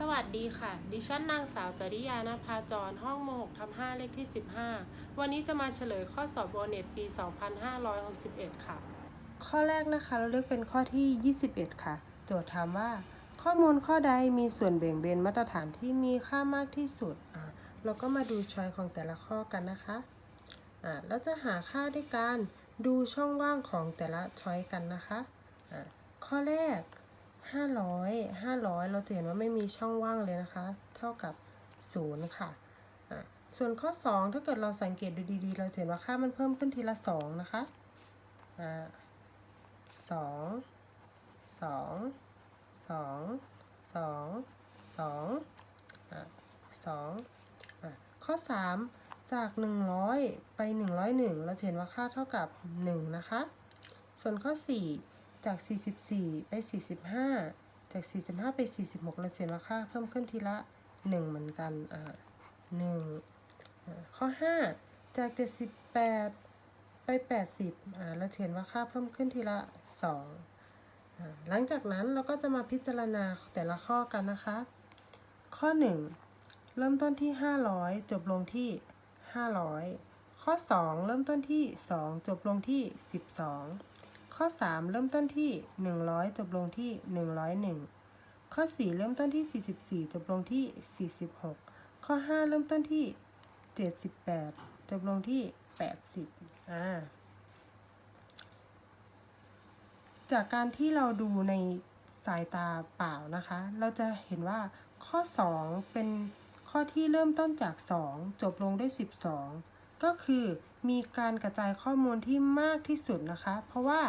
สวัสดีค่ะ ดิฉันนางสาวจริยานภาจร ห้องม6ทับ5เลขที่ 15 วันนี้จะมาเฉลยข้อสอบโอเน็ตปี 2561 ค่ะ ข้อแรกนะคะ เราเลือกเป็นข้อที่ 21 ค่ะ โจทย์ถามว่า ข้อมูลข้อใดมีส่วนแบ่งเบนมาตรฐานที่มีค่ามากที่สุดอ่าเราก็มาดูช้อยของแต่ละข้อกันนะคะอ่าแล้วจะหาค่าด้วยการดูช่องว่างของแต่ละช้อยกันนะคะอ่าข้อแรก 500 500 เราจะเห็นว่าไม่มีช่องว่างเลยนะคะ เท่ากับ 0ค่ะอะ ส่วนข้อ 2 ถ้าเกิดเราสังเกตดูดีๆ เราจะเห็นว่าค่ามันเพิ่มขึ้นทีละ 2 นะคะอ่าสองสองสองสองสองอะสองอะข้อ 3 จาก 100 ไป 101 เราเห็นว่าค่าเท่ากับ 1 นะคะ ส่วนข้อ 4 จาก 44 ไป 45 จาก 45 ไป 46 เราเห็นว่าค่าเพิ่มขึ้นทีละ 1 เหมือนกัน อ่า1อ่าข้อ 5 จาก 78 ไป 80 อ่า เราเห็นว่าค่าเพิ่มขึ้นทีละ2อ่าหลังจากนั้นเราก็จะมาพิจารณาแต่ละข้อกันนะคะ ข้อ 1 เริ่มต้นที่ 500 จบลงที่ 500 ข้อ 2 เริ่มต้นที่ 2 จบลงที่ 12 ข้อ 3 เริ่มต้นที่ 100 จบลงที่ 101 ข้อ 4 เริ่มต้นที่ 44 จบลงที่ 46 ข้อ 5 เริ่มต้นที่ 78 จบลงที่ 80อ่าจากการที่เราดูในสายตาเปล่านะคะ เราจะเห็นว่าข้อ 2 เป็นข้อที่เริ่มต้นจาก 2 จบลงด้วย 12 ก็คือ มีการกระจายข้อมูลที่มากที่สุดนะคะ เพราะว่า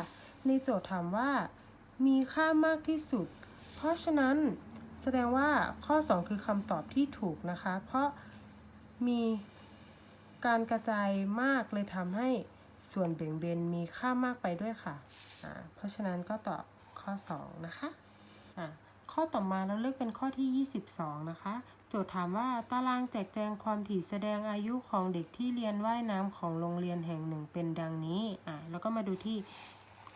ในโจทย์ถามว่า มีค่ามากที่สุด เพราะฉะนั้นแสดงว่าข้อ 2 คือคำตอบที่ถูกนะคะ เพราะมีการกระจายมากเลยทำให้ส่วนเบ่งเบนมีค่ามากไปด้วยค่ะอ่าเพราะฉะนั้นก็ตอบข้อ 2 นะคะอ่าข้อต่อมาเราเลือกเป็นข้อที่ 22 นะคะ โจทย์ถามว่าตารางแจกแจงความถี่แสดงอายุของเด็กที่เรียนว่ายน้ำของโรงเรียนแห่งหนึ่งเป็นดังนี้อ่าแล้วก็มาดูที่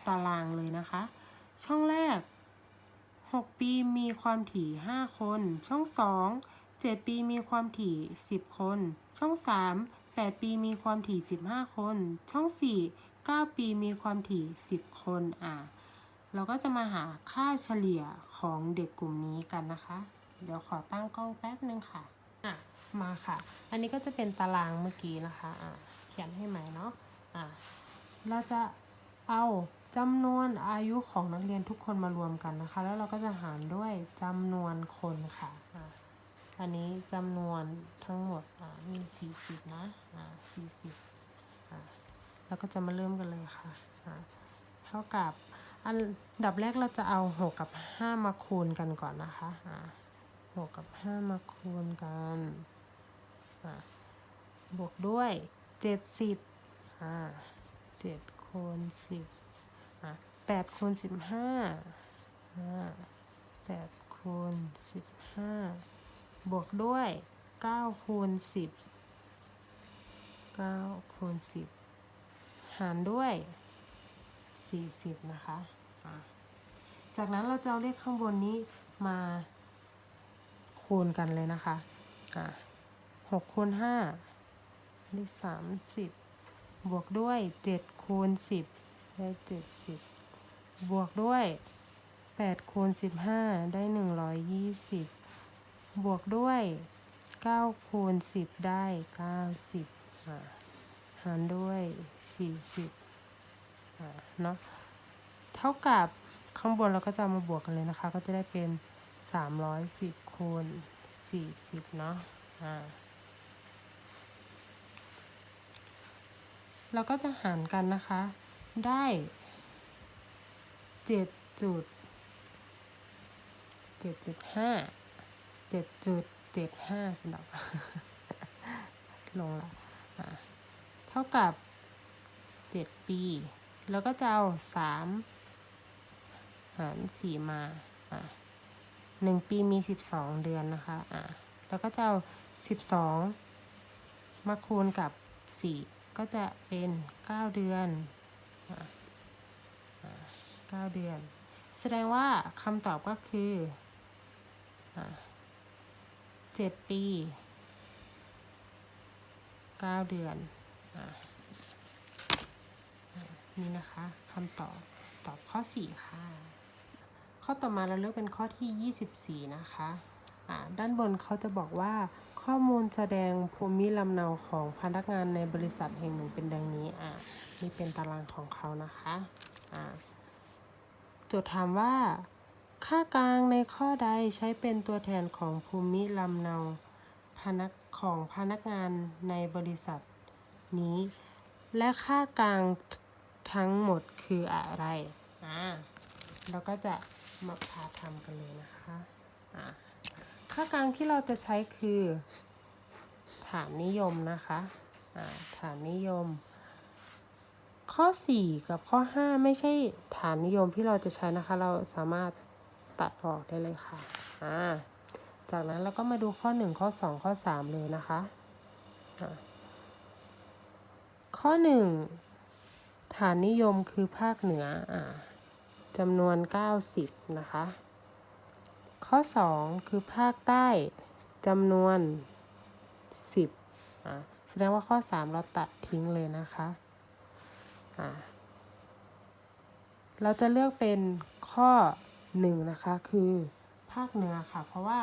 ตารางเลยนะคะ ช่องแรก 6 ปีมีความถี่ 5 คน ช่อง 2 7 ปีมีความถี่ 10 คน ช่อง 3 8 ปีมีความถี่ 15 คน ช่อง 4 9 ปีมีความถี่ 10 คนอ่าเราก็จะมาหาค่าเฉลี่ยของเด็กกลุ่มนี้กันนะคะ เดี๋ยวขอตั้งกล้องแป๊บนึงค่ะอะ มาค่ะ อันนี้ก็จะเป็นตารางเมื่อกี้นะคะอะเขียนให้ใหม่เนาะอะเราจะเอาจำนวนอายุของนักเรียนทุกคนมารวมกันนะคะ แล้วเราก็จะหารด้วยจำนวนคนค่ะอะอันนี้จำนวนทั้งหมดอะมี40นะอะ40อะแล้วก็จะมาเริ่มกันเลยค่ะอะเท่ากับอันดับแรกเราจะเอา 6 กับ 5 มาคูณกันก่อนนะคะอะ 6กับ5มาคูณกันบวกด้วย70อ่า7คูณ10อะ8คูณ15อ่า8คูณ15บวกด้วย9คูณ10 9คูณ10หารด้วย40นะคะะจากนั้นเราจะเอาเลขข้างบนนี้มา คูณกันเลยนะคะอะ6คูณ5ได้30บวกด้วย7คูณ10ได้70บวกด้วย8คูณ15ได้120บวกด้วย9คูณ10ได้90อะหารด้วย40อะเนาะเท่ากับข้างบนเราก็จะเอามาบวกกันเลยนะคะ ก็จะได้เป็น 310คูณ40เนาะอ่าเราก็จะหารกันนะคะ ได้เจ็ดจุดเจ็ดจุดห้าเจ็ดจุดเจ็ดห้าสำหรับลงละอะเท่ากับเจ็ดปี แล้วก็จะเอาสามหารสี่มาอะ หนึ่งปีมีสิบสองเดือนนะคะอะแล้วก็จะเอาสิบสองมาคูณกับสี่ก็จะเป็น9เดือนอะอะ9เดือน แสดงว่าคำตอบก็คือเจ็ดปีเก้าเดือนอนี่นะคะคำตอบตอบข้อสี่ค่ะ ข้อต่อมาเราเลือกเป็นข้อที่ 24 นะคะอ่าด้านบนเขาจะบอกว่าข้อมูลแสดงภูมิลำเนาของพนักงานในบริษัทแห่งหนึ่งเป็นดังนี้อ่านี่เป็นตารางของเขานะคะอ่าโจทย์ถามว่า ค่ากลางในข้อใดใช้เป็นตัวแทนของภูมิลำเนาพนักของพนักงานในบริษัทนี้ และค่ากลางทั้งหมดคืออะไรอ่าเราก็จะ มาพาทำกันเลยนะคะค่ากลางที่เราจะใช้คือ ฐานนิยมนะคะฐานนิยม ข้อ 4 กับข้อ 5 ไม่ใช่ฐานนิยมที่เราจะใช้นะคะ เราสามารถตัดออกได้เลยค่ะอ่าจากนั้นเราก็มาดูข้อ 1 ข้อ 2 ข้อ 3 เลยนะคะอะข้อ 1 ฐานนิยมคือภาคเหนืออ่า จำนวน 90 นะคะ ข้อ 2 คือภาคใต้จำนวน 10อะแสดงว่าข้อ 3 เราตัดทิ้งเลยนะคะอะเราจะเลือกเป็นข้อ 1 นะคะ คือภาคเหนือค่ะ เพราะว่า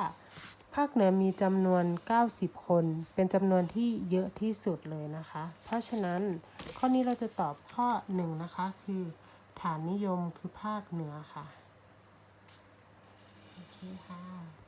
ภาคเหนือมีจำนวน 90 คน เป็นจำนวนที่เยอะที่สุดเลยนะคะ เพราะฉะนั้นข้อนี้เราจะตอบข้อ 1 นะคะ คือ ฐานนิยมคือภาคเหนือค่ะ โอเคค่ะ